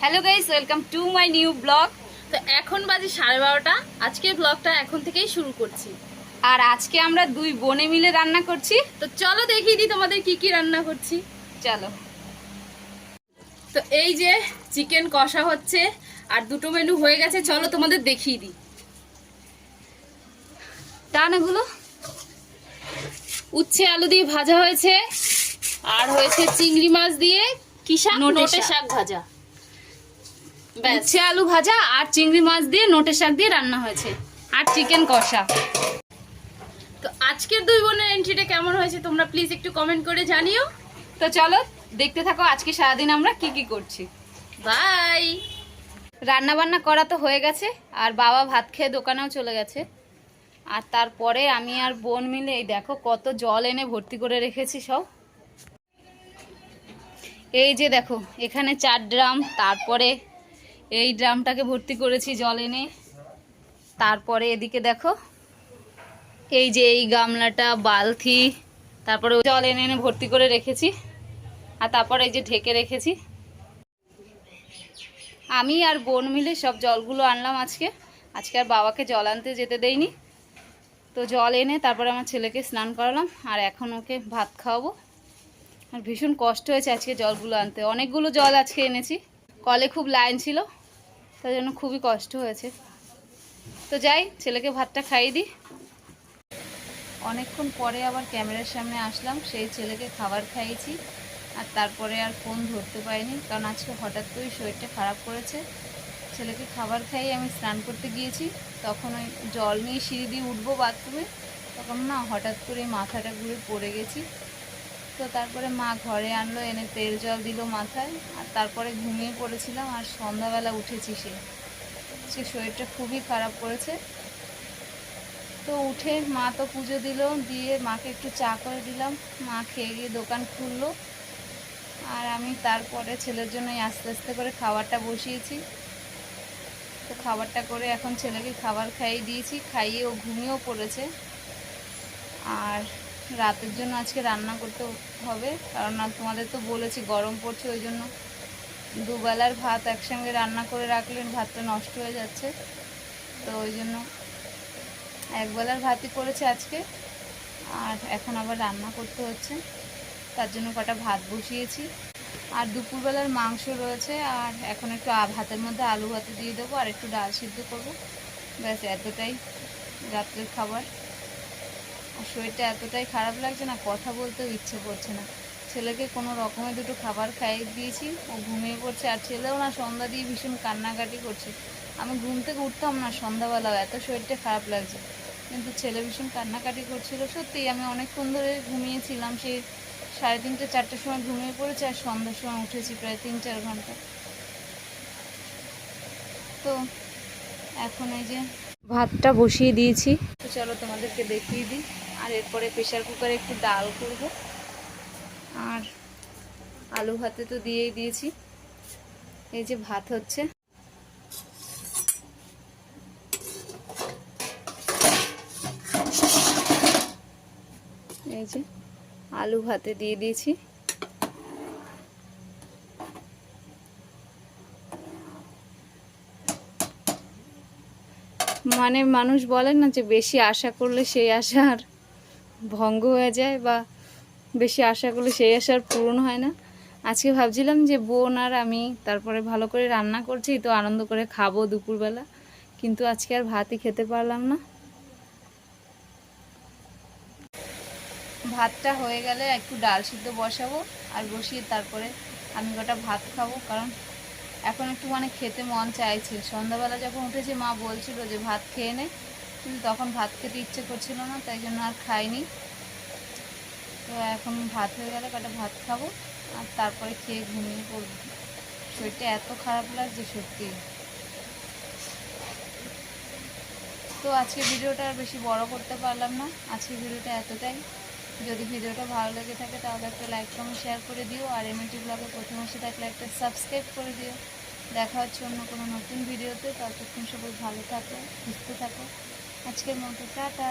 Hello guys welcome to my new blog তো এখন বাজে সাড়ে বারোটা। আজকের ব্লগটা এখন থেকেই শুরু করছি। আর আজকে আমরা দুই বোনে মিলে রান্না করছি। তো চলো দেখিয়ে দিই তোমাদের কি কি রান্না করছি। চলো। তো এই যে চিকেন কষা হচ্ছে আর দুটো মেনু হয়ে গেছে চলো তোমাদের দেখিয়ে দিই টান এগুলো উচ্ছে আলু দিয়ে ভাজা হয়েছে আর হয়েছে চিংড়ি মাছ দিয়ে কি শাক নোটে শাক। ভাজা। উচ্ছে আলু ভাজা আর চিংড়ি মাছ দিয়ে নোটে শাক দিয়ে রান্না হয়েছে। আর চিকেন কষা। তো আজকের দুই বোনের এন্ট্রিটা কেমন হয়েছে তোমরা প্লিজ একটু কমেন্ট করে জানিও। তো চলো দেখতে থাকো আজকে সারাদিন আমরা কি কি করছি। বাই রান্না বান্না করা তো হয়ে গেছে আর বাবা ভাত খেয়ে দোকানেও চলে গেছে। আর তারপরে আমি আর বোন মিলে এই দেখো কত জল এনে ভর্তি করে রেখেছি সব। এই যে দেখো এখানে চার ড্রাম তারপরে এই ড্রামটাকে ভর্তি করেছি জল এনে। তারপরে এদিকে দেখো, এই যে এই গামলাটা, বালতি, তারপরে জল এনে এনে ভর্তি করে রেখেছি। আর তারপরে এই যে ঢেকে রেখেছি। আমি আর বোন মিলে সব জলগুলো আনলাম আজকে। আজকে আর বাবাকে জল আনতে যেতে দেইনি। তো জল এনে তারপরে আমার ছেলেকে স্নান করালাম, আর এখন ওকে ভাত খাওয়াবো। আর ভীষণ কষ্ট হয়েছে আজকে জলগুলো আনতে। অনেকগুলো জল আজকে এনেছি। কলে খুব লাইন ছিল, তাই জন্য খুবই কষ্ট হয়েছে। তো যাই, ছেলেকে ভাতটা খাইয়ে দিই। অনেকক্ষণ পরে আবার ক্যামেরার সামনে আসলাম, সেই ছেলেকে খাবার খাইয়েছি, আর তারপরে আর ফোন ধরতে পারিনি, কারণ আজকে হঠাৎ করেই শরীরটা খারাপ করেছে। ছেলেকে খাবার খাইয়ে আমি স্নান করতে গিয়েছি, তখন ওই জল নিয়ে সিঁড়ি দিয়ে উঠবো বাথরুমে, তখন না হঠাৎ করে মাথাটা ঘুরে পড়ে গেছি। তো তারপরে মা ঘরে আনলো, এনে তেল জল দিল মাথায়, আর তারপরে ঘুমিয়ে পড়েছিলাম, আর সন্ধ্যাবেলা উঠেছি সে। সে শরীরটা খুবই খারাপ করেছে। তো উঠে মা তো পুজো দিল, দিয়ে মাকে একটু চা করে দিলাম। মা খেয়ে গিয়ে দোকান খুললো, আর আমি তারপরে ছেলের জন্য এই আস্তে আস্তে করে খাবারটা বসিয়েছি। তো খাবারটা করে এখন ছেলেকে খাবার খাইয়ে দিয়েছি, খাইয়ে ও ঘুমিয়েও পড়েছে। আর রাতের জন্য আজকে রান্না করতে হবে, কারণ তোমাদের তো বলেছি গরম পড়ছে, ওই জন্য দুবেলার ভাত একসঙ্গে রান্না করে রাখলে ভাতটা নষ্ট হয়ে যাচ্ছে। তো ওই জন্য একবেলার ভাতই করেছে আজকে, আর এখন আবার রান্না করতে হচ্ছে। তার জন্য কটা ভাত বসিয়েছি। আর দুপুরবেলার মাংস রয়েছে, আর এখন একটু ভাতের মধ্যে আলু ভাতে দিয়ে দেবো, আর একটু ডাল সিদ্ধ করব। ব্যাস, এতটাই রাত্রের খাবার। শরীরটা এতটাই খারাপ লাগছে না, কথা বলতেও ইচ্ছে করছে না। ছেলেকে কোনো রকমের দুটো খাবার খাইয়ে দিয়েছি, ও ঘুমিয়ে পড়ছে, আর ছেলেও না সন্ধ্যা দিয়ে ভীষণ কান্নাকাটি করছে। আমি ঘুম থেকে উঠতাম না সন্ধ্যাবেলাও, এত শরীরটা খারাপ লাগছে। কিন্তু ছেলে ভীষণ কান্নাকাটি করছিল সত্যি আমি অনেকক্ষণ ধরে ঘুমিয়েছিলাম সেই সাড়ে তিনটে, চারটের সময় ঘুমিয়ে পড়েছি, আর সন্ধ্যার সময় উঠেছি প্রায় তিন চার ঘণ্টা। তো এখন এই যে ভাতটা বসিয়ে দিয়েছি। চলো তোমাদেরকে দেখিয়ে দিই। আর এরপরে প্রেশার কুকারে একটু ডাল করব। আর আলু ভাতে তো দিয়েই দিয়েছি। এই যে ভাত হচ্ছে। এই যে আলু ভাতে দিয়ে দিয়েছি। মানে মানুষ বলে না যে বেশি আশা করলে সেই আশা আর ভঙ্গ হয়ে যায় বা বেশি আশা করলে সেই আশা আর পূরণ হয় না। আজকে ভাবছিলাম যে বোন আর আমি তারপরে ভালো করে রান্না করছি, তো আনন্দ করে খাব দুপুরবেলা। কিন্তু আজকে আর ভাতই খেতে পারলাম না। ভাতটা হয়ে গেলে একটু ডাল সিদ্ধ বসাবো আর বসিয়ে তারপরে আমি গোটা ভাত খাব। কারণ এখন একটু মানে খেতে মন চাইছে। সন্ধ্যাবেলা যখন উঠেছে, মা বলছিল যে ভাত খেয়ে নে। কিন্তু তখন ভাত খেতে ইচ্ছে করছিল না, তাই জন্য আর খাইনি। তো এখন ভাত হয়ে গেলে কটা ভাত খাব, আর তারপরে খেয়ে ঘুমিয়ে পড়ব। শরীরটা এত খারাপ লাগছে সত্যি। তো আজকে ভিডিওটা আর বেশি বড় করতে পারলাম না। আজকে ভিডিওটা এতটাই। যদি ভিডিওটা ভালো লেগে থাকে তাহলে একটা লাইক কমেন্ট শেয়ার করে দিও, আর এমএনটি ব্লগে প্রথম এসে থাকলে একটা সাবস্ক্রাইব করে দিও। দেখা হচ্ছে অন্য কোনো নতুন ভিডিওতে। ততক্ষণ সবাই ভালো থাকো, সুস্থ থাকো। আজকের মতো টাটা।